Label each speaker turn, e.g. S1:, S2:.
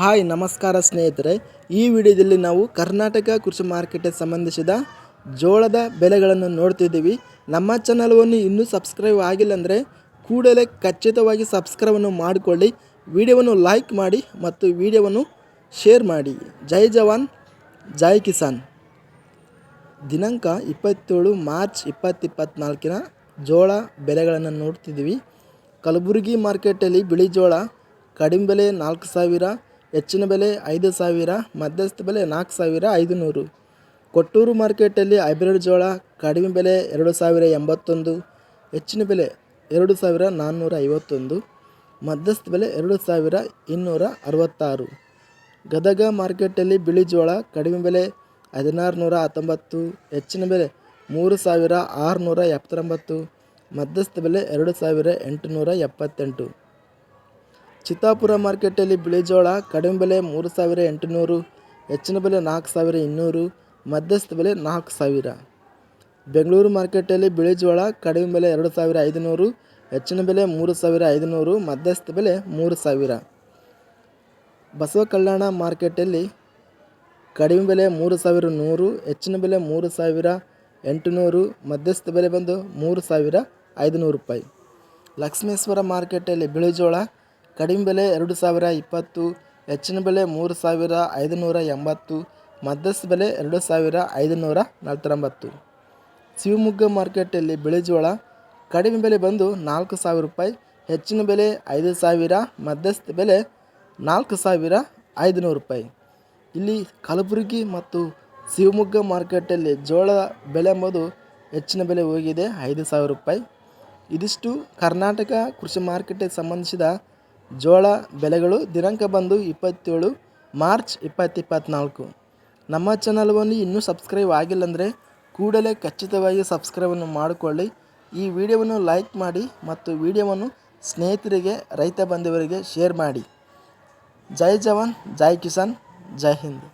S1: Hi, ನಮಸ್ಕಾರ ಸ್ನೇಹಿತರೆ. ಈ ವಿಡಿಯೋದಲ್ಲಿ ನಾವು ಕರ್ನಾಟಕ ಕೃಷಿ ಮಾರ್ಕೆಟ್ಗೆ ಸಂಬಂಧಿಸಿದ ಜೋಳದ ಬೆಲೆಗಳನ್ನು ನೋಡ್ತಿದ್ದೀವಿ. ನಮ್ಮ ಚಾನಲ್ವನ್ನು ಇನ್ನೂ ಸಬ್ಸ್ಕ್ರೈಬ್ ಆಗಿಲ್ಲ ಅಂದರೆ ಕೂಡಲೇ ಖಚಿತವಾಗಿ ಸಬ್ಸ್ಕ್ರೈಬನ್ನು ಮಾಡಿಕೊಳ್ಳಿ. ವಿಡಿಯೋವನ್ನು ಲೈಕ್ ಮಾಡಿ ಮತ್ತು ವಿಡಿಯೋವನ್ನು ಶೇರ್ ಮಾಡಿ. ಜೈ ಜವಾನ್, ಜೈ ಕಿಸಾನ್. ದಿನಾಂಕ ಇಪ್ಪತ್ತೇಳು ಮಾರ್ಚ್ ಇಪ್ಪತ್ತಿಪ್ಪತ್ನಾಲ್ಕಿನ ಜೋಳ ಬೆಲೆಗಳನ್ನು ನೋಡ್ತಿದ್ದೀವಿ. ಕಲಬುರಗಿ ಮಾರ್ಕೆಟಲ್ಲಿ ಬಿಳಿ ಜೋಳ ಕಡಿಮೆ ಬೆಲೆ ನಾಲ್ಕು ಸಾವಿರ ಹೆಚ್ಚಿನ ಬೆಲೆ ಐದು ಸಾವಿರ, ಮಧ್ಯಸ್ಥ ಬೆಲೆ ನಾಲ್ಕು ಸಾವಿರ ಐದು ನೂರು ಕೊಟ್ಟೂರು ಮಾರ್ಕೆಟಲ್ಲಿ ಹೈಬ್ರಿಡ್ ಜೋಳ ಕಡಿಮೆ ಬೆಲೆ ಎರಡು ಸಾವಿರ ಎಂಬತ್ತೊಂದು, ಹೆಚ್ಚಿನ ಬೆಲೆ ಎರಡು ಸಾವಿರ ನಾನ್ನೂರ ಐವತ್ತೊಂದು, ಮಧ್ಯಸ್ಥ ಬೆಲೆ ಎರಡು ಸಾವಿರ ಇನ್ನೂರ ಅರವತ್ತಾರು. ಗದಗ ಮಾರ್ಕೆಟಲ್ಲಿ ಬಿಳಿ ಜೋಳ ಕಡಿಮೆ ಬೆಲೆ ಹದಿನಾರು ನೂರ ಹತ್ತೊಂಬತ್ತು, ಹೆಚ್ಚಿನ ಬೆಲೆ ಮೂರು ಸಾವಿರ ಆರುನೂರ ಎಪ್ಪತ್ತೊಂಬತ್ತು, ಮಧ್ಯಸ್ಥ ಬೆಲೆ ಎರಡು ಸಾವಿರ ಎಂಟುನೂರ ಎಪ್ಪತ್ತೆಂಟು. ಚಿತ್ತಾಪುರ ಮಾರ್ಕೆಟಲ್ಲಿ ಬಿಳಿ ಜೋಳ, ಕಡಿಮೆ ಬೆಲೆ ಮೂರು ಸಾವಿರ ಎಂಟುನೂರು, ಹೆಚ್ಚಿನ ಬೆಲೆ ನಾಲ್ಕು ಸಾವಿರ ಇನ್ನೂರು, ಮಧ್ಯಸ್ಥ ಬೆಲೆ ನಾಲ್ಕು ಸಾವಿರ. ಬೆಂಗಳೂರು ಮಾರ್ಕೆಟಲ್ಲಿ ಬಿಳಿ ಜೋಳ, ಕಡಿಮೆ ಬೆಲೆ ಎರಡು ಸಾವಿರ ಐದುನೂರು, ಹೆಚ್ಚಿನ ಬೆಲೆ ಮೂರು ಸಾವಿರ ಐದುನೂರು, ಮಧ್ಯಸ್ಥ ಬೆಲೆ ಮೂರು ಸಾವಿರ. ಬಸವ ಕಲ್ಯಾಣ ಮಾರ್ಕೆಟಲ್ಲಿ ಕಡಿಮೆ ಬೆಲೆ ಮೂರು ಸಾವಿರ ನೂರು, ಹೆಚ್ಚಿನ ಬೆಲೆ ಮೂರು ಸಾವಿರ ಎಂಟುನೂರು, ಮಧ್ಯಸ್ಥ ಬೆಲೆ ಬಂದು ಮೂರು ಸಾವಿರ ಐದುನೂರು ರೂಪಾಯಿ. ಲಕ್ಷ್ಮೇಶ್ವರ ಮಾರ್ಕೆಟಲ್ಲಿ ಬಿಳಿ ಜೋಳ ಕಡಿಮೆ ಬೆಲೆ ಎರಡು ಸಾವಿರ ಇಪ್ಪತ್ತು, ಹೆಚ್ಚಿನ ಬೆಲೆ ಮೂರು ಸಾವಿರ ಐದುನೂರ ಎಂಬತ್ತು, ಮಧ್ಯಸ್ಥ ಬೆಲೆ ಎರಡು ಸಾವಿರ ಐದುನೂರ ನಲವತ್ತೊಂಬತ್ತು. ಶಿವಮೊಗ್ಗ ಮಾರ್ಕೆಟಲ್ಲಿ ಬಿಳಿ ಜೋಳ ಕಡಿಮೆ ಬೆಲೆ ಬಂದು ನಾಲ್ಕು ಸಾವಿರ ರೂಪಾಯಿ, ಹೆಚ್ಚಿನ ಬೆಲೆ ಐದು ಸಾವಿರ, ಮಧ್ಯಸ್ಥ ಬೆಲೆ ನಾಲ್ಕು ಸಾವಿರ ಐದುನೂರು ರೂಪಾಯಿ. ಇಲ್ಲಿ ಕಲಬುರಗಿ ಮತ್ತು ಶಿವಮೊಗ್ಗ ಮಾರ್ಕೆಟಲ್ಲಿ ಜೋಳ ಬೆಲೆ ಎಂಬುದು ಹೆಚ್ಚಿನ ಬೆಲೆ ಹೋಗಿದೆ ಐದು ಸಾವಿರ ರೂಪಾಯಿ. ಇದಿಷ್ಟು ಕರ್ನಾಟಕ ಕೃಷಿ ಮಾರ್ಕೆಟಿಗೆ ಸಂಬಂಧಿಸಿದ ಜೋಳ ಬೆಲೆಗಳು ದಿನಾಂಕ ಬಂದು ಇಪ್ಪತ್ತೇಳು, ಮಾರ್ಚ್ ಇಪ್ಪತ್ತು ಇಪ್ಪತ್ತ್ನಾಲ್ಕು ನಮ್ಮ ಚಾನಲ್ವನ್ನು ಇನ್ನೂ ಸಬ್ಸ್ಕ್ರೈಬ್ ಆಗಿಲ್ಲ ಅಂದರೆ ಕೂಡಲೇ ಖಚಿತವಾಗಿ ಸಬ್ಸ್ಕ್ರೈಬನ್ನು ಮಾಡಿಕೊಳ್ಳಿ. ಈ ವಿಡಿಯೋವನ್ನು ಲೈಕ್ ಮಾಡಿ ಮತ್ತು ವಿಡಿಯೋವನ್ನು ಸ್ನೇಹಿತರಿಗೆ, ರೈತ ಬಂಧುವರಿಗೆ ಶೇರ್ ಮಾಡಿ. ಜೈ ಜವಾನ್, ಜೈ ಕಿಸಾನ್, ಜೈ ಹಿಂದ್.